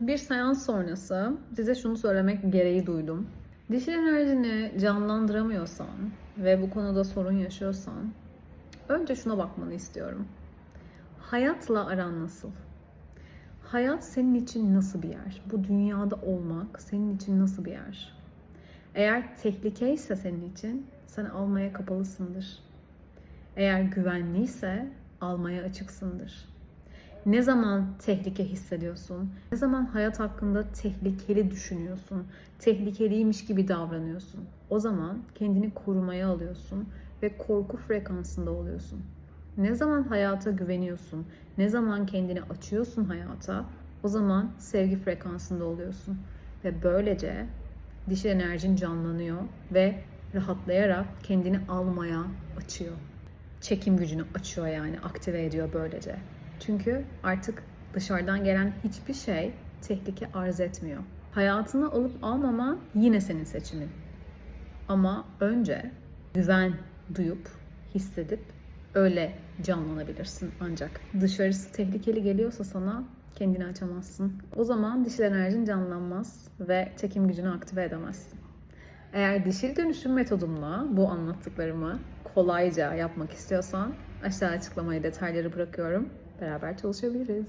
Bir seans sonrası size şunu söylemek gereği duydum. Dişil enerjini canlandıramıyorsan ve bu konuda sorun yaşıyorsan önce şuna bakmanı istiyorum. Hayatla aran nasıl? Hayat senin için nasıl bir yer? Bu dünyada olmak senin için nasıl bir yer? Eğer tehlike ise senin için sen almaya kapalısındır. Eğer güvenliyse almaya açıksındır. Ne zaman tehlike hissediyorsun? Ne zaman hayat hakkında tehlikeli düşünüyorsun? Tehlikeliymiş gibi davranıyorsun. O zaman kendini korumaya alıyorsun ve korku frekansında oluyorsun. Ne zaman hayata güveniyorsun? Ne zaman kendini açıyorsun hayata? O zaman sevgi frekansında oluyorsun. Ve böylece dişi enerjin canlanıyor ve rahatlayarak kendini almaya açıyor. Çekim gücünü açıyor yani aktive ediyor böylece. Çünkü artık dışarıdan gelen hiçbir şey tehlike arz etmiyor. Hayatını alıp almaman yine senin seçimin. Ama önce güven duyup, hissedip öyle canlanabilirsin ancak. Dışarısı tehlikeli geliyorsa sana kendini açamazsın. O zaman dişil enerjin canlanmaz ve çekim gücünü aktive edemezsin. Eğer dişil dönüşüm metodumla bu anlattıklarımı kolayca yapmak istiyorsan aşağı açıklamaya detayları bırakıyorum. Beraber çalışabiliriz.